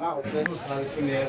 ah, no sabe si me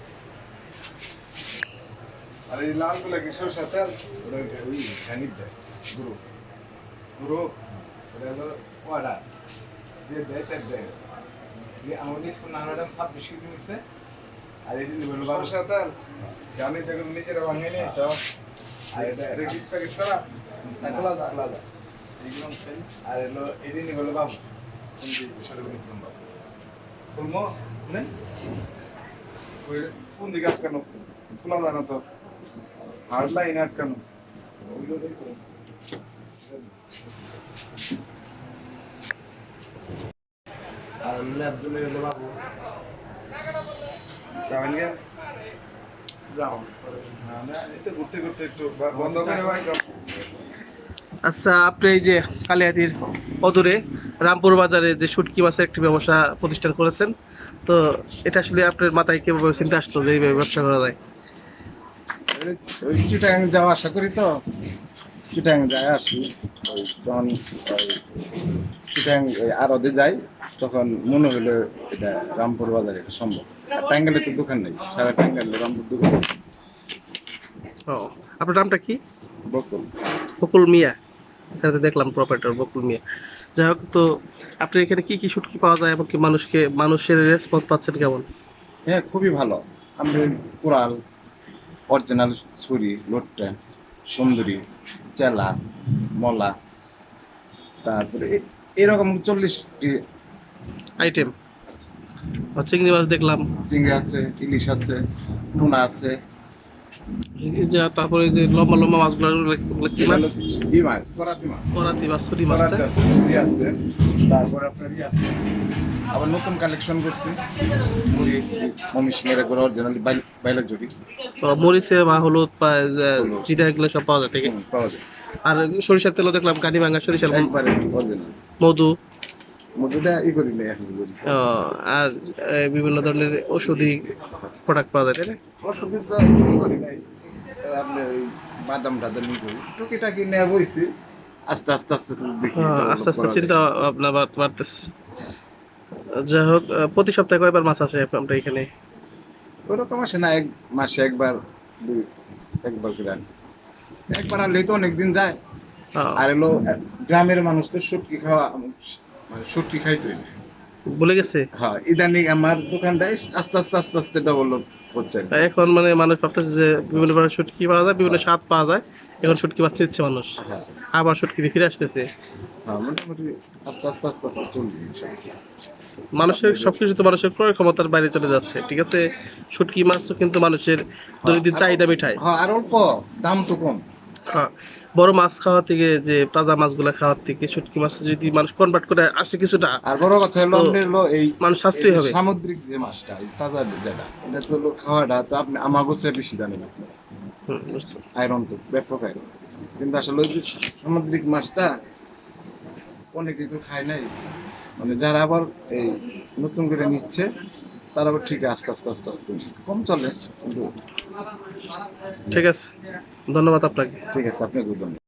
আর এই লালগুলা কি সরষা তেল ওটা ওই খানিক দেয় গুরু গুরু ওটা হলো অর্ডার দিয়ে দেয় তেল দেয়। দিয়ে আমাদের স্কুল নানাটা ছাব্বিশ কেজি নিচ্ছে আর এটি নিবেন সরষা তেল জানি দেখুন নিজেরা ভাঙে নিয়েছ। আর এটা এটা গিফট প্যাকেট করা। আলাদা আলাদা আর এলো এটি নিবেন বাবু। যে নিচ্ছেন বাবু খুলমো খুলেন কোন দিকে আটকানো? খোলা যায় না তো। হার্ড লাইন আটকানো। আর ল্যাব জন্য এলো বাবু। যাবেন গে? যাও। না এতে ঘুরতে ঘুরতে একটু বন্ধ করে আচ্ছা আপনি এই যে কালিয়াতির অদূরে রামপুর বাজারে যে শুটকি মাছের একটি ব্যবসা প্রতিষ্ঠান করেছেন। তো এটা আসলে আপনার মাথায় কীভাবে চিন্তা আসলো যে এইভাবে ব্যবসা করা যায়? যাওয়া আশা করি তো। চিটাং যায় আসি। যখন ওই আরদে যাই তখন মনে হলো এটা রামপুর বাজারে এটা সম্ভব। তো দোকান নেই সারা রামপুর দোকান। ও আপনার নামটা কি? বকুল। বকুল মিয়া। এখানে দেখলাম প্রপার্টার বকুল মিয়া। যাই হোক তো আপনি এখানে কি কি শুটকি পাওয়া যায় এমনকি মানুষকে মানুষের রেসপন্স পাচ্ছেন কেমন? হ্যাঁ খুবই ভালো। আমরা কোরাল অরিজিনাল ছুরি লোটটা সুন্দরী চেলা মলা তারপরে এরকম চল্লিশটি আইটেম চিংড়ি মাছ দেখলাম। চিংড়ি আছে ইলিশ আছে টুনা আছে যে তারপরে যে লম্বা লম্বা মাছগুলো কি মাছ? ই মাছ? করাতি মাছ। করাতি বা ছুরি মাছ? আছে তারপর আপনার আছে। আবার নতুন কালেকশন করছি। মুড়ি মমিশ মেরে করে অরিজিনালি বাইলাক জুড়ি। তো মরিচে বা হলুদ বা। জিরা এগুলো সব পাওয়া যায় থেকে পাওয়া যায়। আর সরিষার তেলও দেখলাম কানি ভাঙা সরিষার মধু। মধুটা ই করি না এখন করি আর বিভিন্ন ধরনের ওষুধি প্রোডাক্ট পাওয়া যায় তাই না? ওষুধের তো ই করি নাই। আপনি ওই বাদাম টাদাম ই করি। টুকিটাকি নেওয়া বইছি। আস্তে আস্তে আস্তে আস্তে আস্তে আস্তে চিন্তা ভাবনা বাড়- বাড়তেছে। যাই হোক প্রতি সপ্তাহে কয়বার মাছ আসে আমরা এখানে? ওরকম আসে না এক মাসে একবার দুই একবার করে আনি। একবার আনলেই তো অনেকদিন যায়। আর এলো গ্রামের মানুষ তো শুটকি খাওয়া মানে শুটকি খাইতোই না বলে গেছে? হ্যাঁ ইদানিং আমার দোকানটাই আস্তে আস্তে আস্তে আস্তে ডেভেলপ হচ্ছে। এখন মানে মানুষ ভাবতেছে যে বিভিন্ন ধরনের শুটকি পাওয়া যায় বিভিন্ন স্বাদ পাওয়া যায় এখন শুটকি মাছ নিচ্ছে মানুষ। হ্যাঁ। আবার শুটকি ফিরে আসতেছে। হ্যাঁ মোটামুটি আস্তে আস্তে আস্তে আস্তে চলবে মানুষের সবকিছু তো মানুষের ক্রয় ক্ষমতার বাইরে চলে যাচ্ছে ঠিক আছে? শুটকি মাছও কিন্তু মানুষের দৈনন্দিন চাহিদা মিঠায় হ্যাঁ আর অল্প দাম তো কম। হ্যাঁ বড় মাছ খাওয়া থেকে যে তাজা মাছগুলা খাওয়ার থেকে শুটকি মাছ যদি মানুষ কনভার্ট করে আসে কিছুটা আর বড় কথা হলো এই মানুষ সাশ্রয়ী হবে। সামুদ্রিক যে মাছটা তাজা যেটা এটা তো হলো খাওয়াটা তো আপনি আমাগো চেয়ে বেশি জানেন না আয়রন তো ব্যাপক আয়রন। কিন্তু আসলে ওই সামুদ্রিক মাছটা অনেকেই তো খায় নাই। মানে যারা আবার এই নতুন করে নিচ্ছে তারপর ঠিক আস্তে আস্তে আস্তে আস্তে। কম চলে কিন্তু ঠিক আছে ধন্যবাদ আপনাকে। ঠিক আছে আপনি বুঝলেন